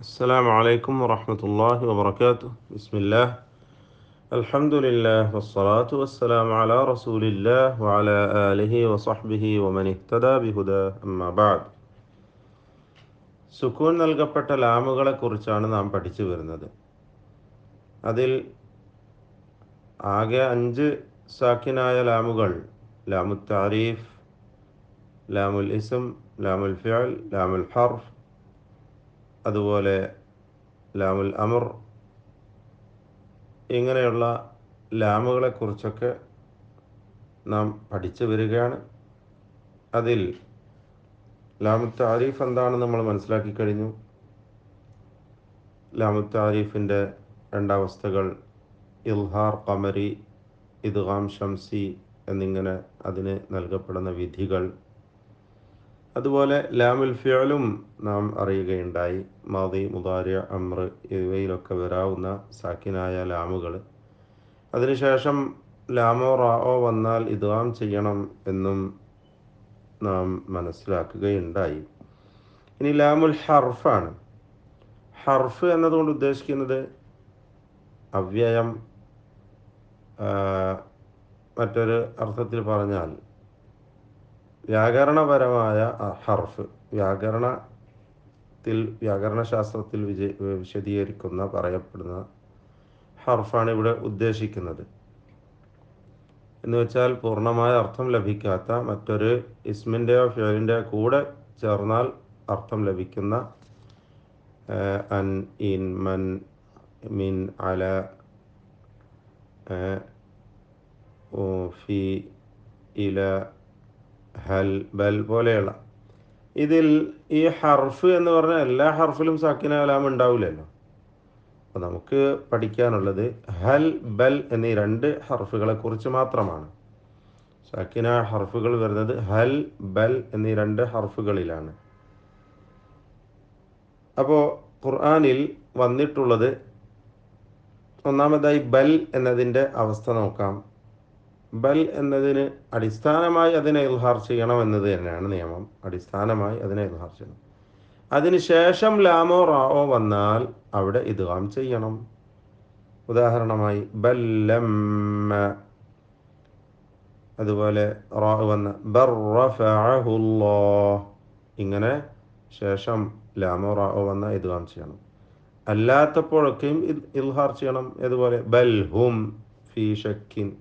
السلام عليكم ورحمة الله وبركاته بسم الله الحمد لله والصلاة والسلام على رسول الله وعلى آله وصحبه ومن اهتدى بهداه أما بعد സുക്കൂൻ നൽകപ്പെട്ട ലാമുകളെ കുറിച്ചാണ് നാം പഠിച്ചു വരുന്നത് അതിൽ ആകെ അഞ്ച് സാക്കിനായ ലാമുകൾ ലാമു താരീഫ് ലാമുൽ ഇസം ലാമുൽ ഫിയൽ ലാമുൽ ഹർഫ് അതുപോലെ ലാമുൽ അമർ ഇങ്ങനെയുള്ള ലാമുകളെക്കുറിച്ചൊക്കെ നാം പഠിച്ചു വരികയാണ്. അതിൽ ലാമു താരീഫ് എന്താണെന്ന് നമ്മൾ മനസ്സിലാക്കി കഴിഞ്ഞു. ലാമു താരീഫിന്റെ രണ്ടവസ്ഥകൾ ഇൽഹാർ കമരി ഇദ്ഗാം ഷംസി എന്നിങ്ങനെ അതിന് നൽകപ്പെടുന്ന വിധികൾ അതുപോലെ ലാമുൽ ഫിയലും നാം അറിയുകയുണ്ടായി. മാതി മുതാരിയ അമ്ര ഇവയിലൊക്കെ വരാവുന്ന സാക്കിനായ ലാമുകൾ അതിനുശേഷം ലാമോ റാവോ വന്നാൽ ഇദ്ഗാം ചെയ്യണം എന്നും നാം മനസ്സിലാക്കുകയുണ്ടായി. ഇനി ലാമുൽ ഹർഫാണ്. ഹർഫ് എന്നതുകൊണ്ട് ഉദ്ദേശിക്കുന്നത് അവ്യയം മറ്റൊരു അർത്ഥത്തിൽ പറഞ്ഞാൽ വ്യാകരണപരമായ ഹർഫ് വ്യാകരണത്തിൽ വ്യാകരണശാസ്ത്രത്തിൽ വിജയ വിശദീകരിക്കുന്ന പറയപ്പെടുന്ന ഹർഫാണ് ഇവിടെ ഉദ്ദേശിക്കുന്നത്. എന്ന് വെച്ചാൽ പൂർണമായ അർത്ഥം ലഭിക്കാത്ത മറ്റൊരു ഇസ്മിന്റെയോ ഫ്യോലിന്റെയോ കൂടെ ചേർന്നാൽ അർത്ഥം ലഭിക്കുന്ന അൻ ഇൻ മൻ മിൻ അല ഫി ഇല ഹൽ ബൽ പോലെയുള്ള. ഇതിൽ ഈ ഹർഫ് എന്ന് പറഞ്ഞാൽ എല്ലാ ഹർഫിലും സാക്കിന കലാം ഉണ്ടാവില്ലല്ലോ. അപ്പോൾ നമുക്ക് പഠിക്കാനുള്ളത് ഹൽ ബൽ എന്നീ രണ്ട് ഹർഫുകളെ കുറിച്ച് മാത്രമാണ്. സാക്കിന ഹർഫുകൾ വരുന്നത് ഹൽ ബൽ എന്നീ രണ്ട് ഹർഫുകളിലാണ്. അപ്പോൾ ഖുർആാനിൽ വന്നിട്ടുള്ളത് ഒന്നാമതായി ബൽ എന്നതിന്റെ അവസ്ഥ നോക്കാം. ബൽ എന്നതിന് അടിസ്ഥാനമായി അതിനെ ഇൽഹാർ ചെയ്യണം എന്നത് തന്നെയാണ് നിയമം. അടിസ്ഥാനമായി അതിനെ ഇൽഹാർ ചെയ്യണം. അതിനുശേഷം ലാമോ റാവോ വന്നാൽ അവിടെ ഇദ്ഗാം ചെയ്യണം. ഉദാഹരണമായി ബല്ലമ്മ അതുപോലെ വന്ന ഇങ്ങനെ ശേഷം ലാമോ റാവോ വന്ന ഇദ്ഗാം ചെയ്യണം. അല്ലാത്തപ്പോഴൊക്കെയും ഇൽഹാർ ചെയ്യണം. അതുപോലെ ബൽഹും ഫി ഷക്കിൻ.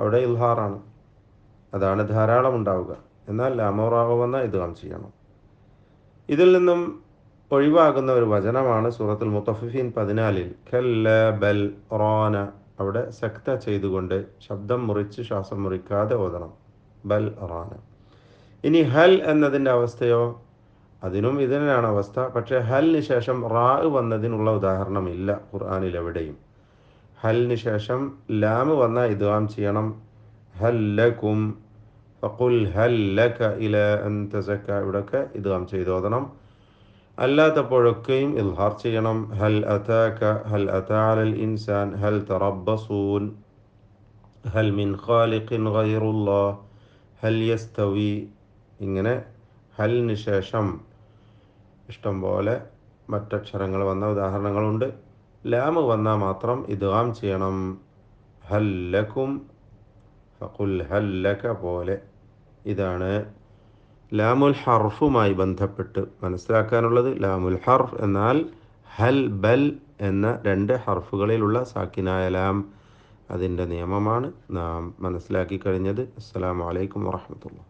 അവിടെ ഇൽഹാറാണ്. അതാണ് ധാരാളം ഉണ്ടാവുക. എന്നാൽ ലാമോറാവോ വന്ന ഇദ്ഗാം ചെയ്യണം ഇതിൽ നിന്നും ഒഴിവാകുന്ന ഒരു വചനമാണ് സൂറത്തുൽ മുത്തഫിഫീൻ പതിനാലിൽ ഖല്ല ബൽ റോന അവിടെ സക്ത ചെയ്തുകൊണ്ട് ശബ്ദം മുറിച്ച് ശ്വാസം മുറിക്കാതെ ഓതണം. ബൽ റോന. ഇനി ഹൽ എന്നതിന്റെ അവസ്ഥയോ? അതിനും ഇതിനാണ് അവസ്ഥ. പക്ഷേ ഹലിന് ശേഷം റാ വന്നതിനുള്ള ഉദാഹരണമില്ല ഖുർആാനിൽ എവിടെയും ഹലിന് ശേഷം ലാമ് വന്ന ഇദ്വാം ചെയ്യണം. ഹല്ലക്കും ഫഖുൽ ഹല്ലക ഇല അൻതസക്ക ഇവിടൊക്കെ ഇദ്വാം ചെയ്തോതണം അല്ലാത്തപ്പോഴൊക്കെയും ഇൽഹാർ ചെയ്യണം. ഹൽ അതാക ഹൽ അതാലൽ ഇൻസാൻ ഹൽ തറബസൂൻ ഹൽ മിൻ ഖാലിഖിൻ ഗൈറുല്ലാ. ഹൽ യസ്തവി. ഇങ്ങനെ ഹലിന് ശേഷം ഇഷ്ടം പോലെ മറ്റക്ഷരങ്ങൾ വന്ന ഉദാഹരണങ്ങളുണ്ട്. ലാമ് വന്നാൽ മാത്രം ഇദ്ഗാം ചെയ്യണം. ഹല്ലക്കും ഫുൽ ഹല്ലക പോലെ. ഇതാണ് ലാമുൽ ഹർഫുമായി ബന്ധപ്പെട്ട് മനസ്സിലാക്കാനുള്ളത്. ലാമുൽ ഹർഫ് എന്നാൽ ഹൽ ബൽ എന്ന രണ്ട് ഹർഫുകളിലുള്ള സാക്കിനായ ലാം. അതിന്റെ നിയമമാണ് നാം മനസ്സിലാക്കി കഴിഞ്ഞത്. അസ്സലാമു അലൈക്കും വറഹമത്തുള്ള